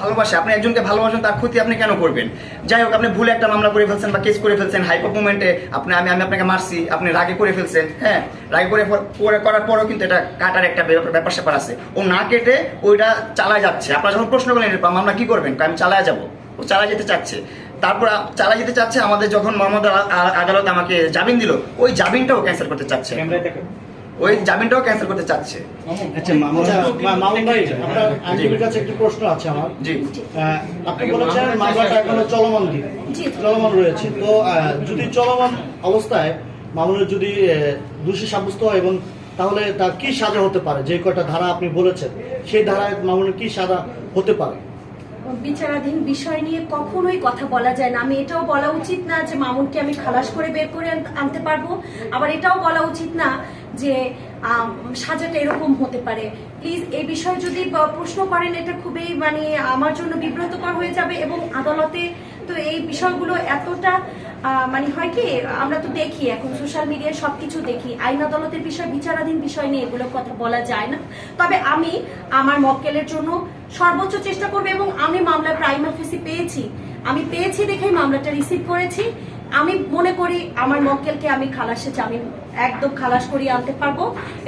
ভালোবাসে, আপনি একজনকে ভালোবাসেন, তার ক্ষতি আপনি কেন করবেন? যাই হোক, আপনি ভুলে একটা মামলা করে ফেলছেন বা কেস করে ফেলছেন হাইপার মুভমেন্টে আপনি, আমি আমি আপনাকে মারছি, আপনি রাগে করে ফেলছেন হ্যাঁ? রাগে করে করে, করার পরেও কিন্তু এটা কাটার একটা ব্যাপার- স্যাপার আছে। ও না কেটে ওইটা চালায় যাচ্ছে। আপনারা যখন প্রশ্ন করলেন আমরা কি করবেন? আমি চালায় যাব। ও চালায় যেতে চাচ্ছে। তারপর চালায় যেতে চাচ্ছে, আমাদের যখন মোহাম্মদ আদালত আমাকে জামিন দিল, ওই জামিনটাও ক্যান্সেল করতে চাচ্ছে। ওই জামিনটাও ক্যান্সেল করতে চাচ্ছে। আচ্ছা মামুন আচ্ছা, মামুন ভাই আপনার আইনজীবীর কাছে একটি প্রশ্ন আছে আমার। জি। আপনি বলেছেন মামলাটা এখনও চলমান। চলমান রয়েছে। তো যদি চলমান অবস্থায় মামুনের যদি দোষী সাব্যস্ত হয় এবং তাহলে তার কি সাজা হতে পারে? যে কয়টা ধারা আপনি বলেছেন সেই ধারায় মামুনের কি সাজা হতে পারে? বিচারাধীন বিষয় নিয়ে কখনোই কথা বলা যায় না। আমি এটাও বলা উচিত না যে মামুনকে আমি খালাস করে বের করে আনতে পারব। আবার এটাও বলা উচিত না যে সাজাটা এরকম হতে পারে। প্লিজ এই বিষয়ে যদি প্রশ্ন করেন, এটা খুবই মানে আমার জন্য বিব্রতকর হয়ে যাবে এবং আদালতে তো এই বিষয়গুলো এতটা মানে হয় কি, আমরা তো দেখি এখন সোশ্যাল মিডিয়ায় সবকিছু দেখি। আইন আদালতের বিষয়, বিচারাধীন বিষয় নিয়ে এগুলো কথা বলা যায় না। তবে আমি আমার মক্কেলের জন্য সর্বোচ্চ চেষ্টা করব এবং আমি মামলা প্রাইম অফিসে পেয়েছি। আমি পেয়েছি দেখেই মামলাটা রিসিভ করেছি। আমি মনে করি আমার মক্কেলকে আমি খালাসে জামিন একদম খালাস করিয়ে আনতে পারব।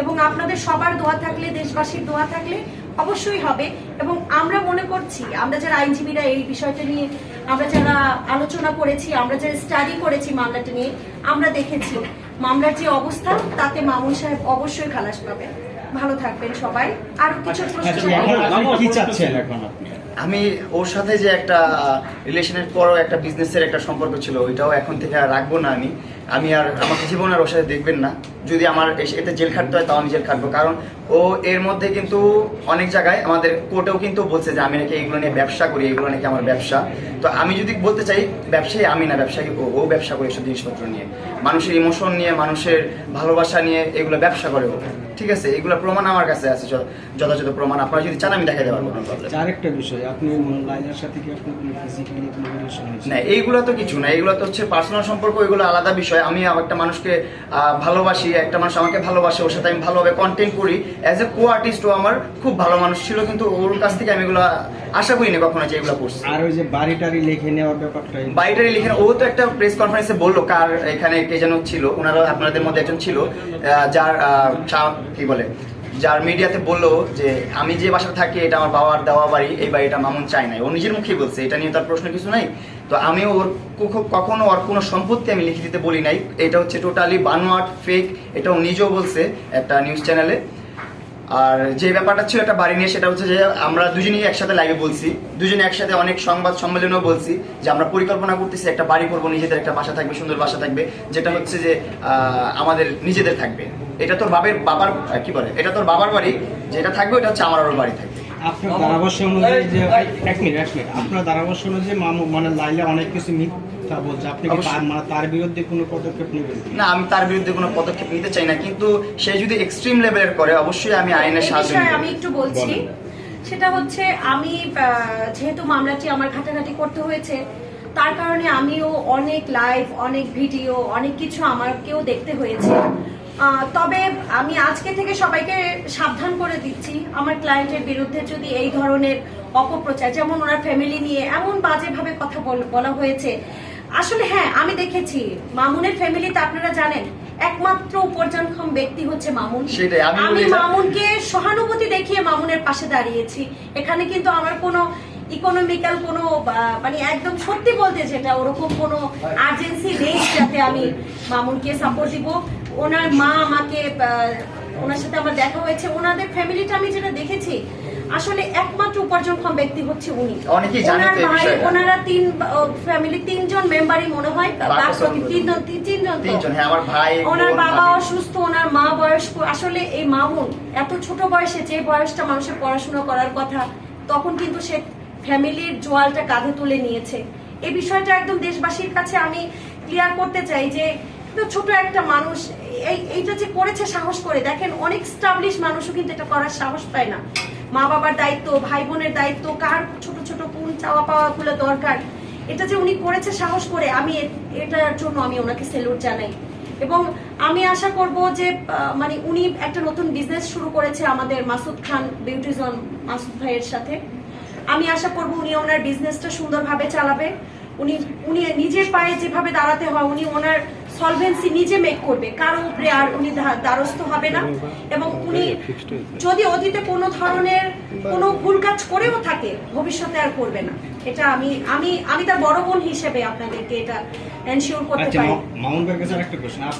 এবং আপনাদের সবার দোয়া থাকলে দেশবাসীর দোয়া থাকলে অবশ্যই হবে। এবং আমরা মনে করছি আমরা যারা আইনজীবীরা এই বিষয়টা নিয়ে আমরা যারা আলোচনা করেছি আমরা যারা স্টাডি করেছি মামলাটা নিয়ে আমরা দেখেছি মামলার যে অবস্থা তাতে মামুন সাহেব অবশ্যই খালাস পাবেন। ভালো থাকবেন সবাই। আরও কিছু প্রশ্ন আচ্ছা, কি চাচ্ছেন এখন আপনি? আমি ওর সাথে যে একটা রিলেশনের পরও একটা বিজনেসের একটা সম্পর্ক ছিল, ওইটাও এখন থেকে আর রাখব না আমি। আমি আর আমাকে জীবন আর ওর সাথে দেখবেন না। যদি আমার এতে জেল খাটতে হয় তাও আমি জেল খাটবো। কারণ ও এর মধ্যে কিন্তু অনেক জায়গায় আমাদের কোর্টেও কিন্তু বলছে যে আমি নাকি এগুলো নিয়ে ব্যবসা করি এগুলো নাকি আমার ব্যবসা। তো আমি যদি বলতে চাই ব্যবসায়ী আমি না ব্যবসায়ী ও ও ব্যবসা করে এসব জিনিসপত্র নিয়ে। মানুষের ইমোশন নিয়ে মানুষের ভালোবাসা নিয়ে এগুলো ব্যবসা করে ও। ঠিক আছে? এগুলো প্রমাণ আমার কাছে আছে যথাযথ প্রমাণ। আপনারা যদি চান আমি দেখাই দেওয়ার কোনো প্রবলেম আরেকটা বিষয় আপনি সাথে কি আপনার কোনো ফিজিক্যালি কোনো রিলেশন না এইগুলো তো কিছু না। এইগুলো তো হচ্ছে পার্সোনাল সম্পর্ক এগুলো আলাদা বিষয়। আমি একটা মানুষকে আহ, ভালোবাসি একটা মানুষ আমাকে ভালোবাসে ওর সাথে আমি ভালোভাবে কন্টেন্ট করি. অ্যাজ এ কো আর্টিস্ট ও আমার খুব ভালো মানুষ ছিল কিন্তু ওর কাছ থেকে আমি এগুলো আশা করিনি কখনো যে এগুলো করছি। আর ওই যে বাড়ি টাড়ি লিখে নেওয়ার ব্যাপারটা বাইরে লিখে ও তো একটা প্রেস কনফারেন্সে বলল কার এখানে কে যেন ছিল ওনারা আপনাদের মধ্যে একজন ছিল যার কি বলে যার মিডিয়াতে বলল যে আমি যে বাসায় থাকি এটা আমার বাবার দেওয়া বাড়ি এই বাড়িটা মামুন চাই নাই। ও নিজের মুখেই বলছে এটা নিয়ে তার প্রশ্ন কিছু নাই। তো আমি ওর কখনো ওর কোনো সম্পত্তি আমি লিখে দিতে বলি নাই। এটা হচ্ছে টোটালি বানোয়াট ফেক এটা ও নিজেও বলছে একটা নিউজ চ্যানেলে আর যে ব্যাপারটা ছিল একটা বাড়ি নিয়ে, সেটা হচ্ছে যে আমরা দুজনেই একসাথে লাইভে বলছি। দুজনে একসাথে অনেক সংবাদ সম্মেলনেও বলছি যে আমরা পরিকল্পনা করতেছি একটা বাড়ি করব, নিজেদের একটা বাসা থাকবে, সুন্দর বাসা থাকবে, যেটা হচ্ছে যে আমাদের নিজেদের থাকবে। এটা তোর বাবার বাবার কি বলে? এটা তোর বাবার বাড়ি, যেটা থাকবে, ওটা হচ্ছে আমার বাড়ি থাকবে। আপনার ধারাভাষ্য অনুযায়ী যে এক মিনিট এক মিনিট। আপনার ধারাভাষ্য অনুযায়ী মামু মানে লাইলা অনেক কিছু মিথ্যা বলছে। আপনি কি তার মানে তার বিরুদ্ধে কোনো পদক্ষেপ নেবেন? না আমি তার বিরুদ্ধে কোনো পদক্ষেপ নিতে চাই না কিন্তু সে যদি এক্সট্রিম লেভেলের করে অবশ্যই আমি আইনের সাহায্য নিব। আমি একটু বলছি। সেটা হচ্ছে আমি আহ, যেহেতু মামলাটি আমার ঘাটাঘাটি করতে হয়েছে তার কারণে আমিও অনেক লাইভ অনেক ভিডিও অনেক কিছু আমাকেও দেখতে হয়েছে। তবে আমি আজকে থেকে সবাইকে সাবধান করে দিচ্ছি। আমার ক্লায়েন্টের বিরুদ্ধে যদি এই ধরনের অপপ্রচার যেমন ওনার ফ্যামিলি নিয়ে এমন বাজেভাবে কথা বল- হয়েছে আসলে হ্যাঁ আমি দেখেছি মামুনের ফ্যামিলিতে আপনারা জানেন একমাত্র উপার্জনক্ষম ব্যক্তি হচ্ছে মামুন। আমি মামুনকে সহানুভূতি দেখিয়ে মামুনের পাশে দাঁড়িয়েছি। এখানে কিন্তু আমার কোনো ইকোনমিক্যাল কোনো মানে একদম সত্যি বলতে যেটা ওরকম কোনো আর্জেন্সি নেই যাতে আমি মামুনকে সাপোর্ট দিব। ওনার মা আমাকে ওনার সাথে আমার দেখা হয়েছে। ওনাদের ফ্যামিলিটা আমি যেটা দেখেছি আসলে একমাত্র উপার্জনক্ষম ব্যক্তি হচ্ছে উনি। ওনার ভাই ওনারা তিন ফ্যামিলি তিনজন মেম্বারই মনে হয় তিনজন তিনজন হ্যাঁ ওনার বাবা অসুস্থ ওনার মা বয়স্ক। আসলে এই মামুন এত ছোট বয়সে যে বয়সটা মানুষের পড়াশোনা করার কথা তখন কিন্তু সে ফ্যামিলির জোয়ালটা কাঁধে তুলে নিয়েছে। এই বিষয়টা একদম দেশবাসীর কাছে আমি ক্লিয়ার করতে চাই যে ছোট একটা মানুষ, এই, এইটা যে করেছে সাহস করে, দেখেন, অনেক স্টাবলিশ মানুষও কিন্তু এটা করার সাহস পায় না। মা বাবার দায়িত্ব ভাই বোনের দায়িত্ব, কার ছোট ছোট কোন চাওয়া পাওয়া গুলো দরকার? এটা যে উনি করেছে সাহস করে, আমি এটার জন্য আমি ওনাকে সেলুট জানাই। এবং আমি আশা করব যে মানে উনি একটা নতুন বিজনেস শুরু করেছে আমাদের মাসুদ খান বিউটিজন মাসুদ ভাইয়ের সাথে। আমি আশা করব উনি ওনার বিজনেসটা সুন্দরভাবে চালাবে। উনি উনি নিজের পায়ে যেভাবে দাঁড়াতে হয় উনি ওনার সলভেন্সি নিজে মেক করবে। কারও উপরে আর উনি দ্বারস্থ হবে না। এবং উনি যদি অতীতে কোনো ধরনের কোনো ভুল কাজ করেও থাকে ভবিষ্যতে আর করবে না। এটা আমি আমি আমি তার বড় বোন হিসেবে আপনাদেরকে এটা এনশিওর করতে আচ্ছা পারি। মা- মামুন ভাইয়ের কাছে একটা প্রশ্ন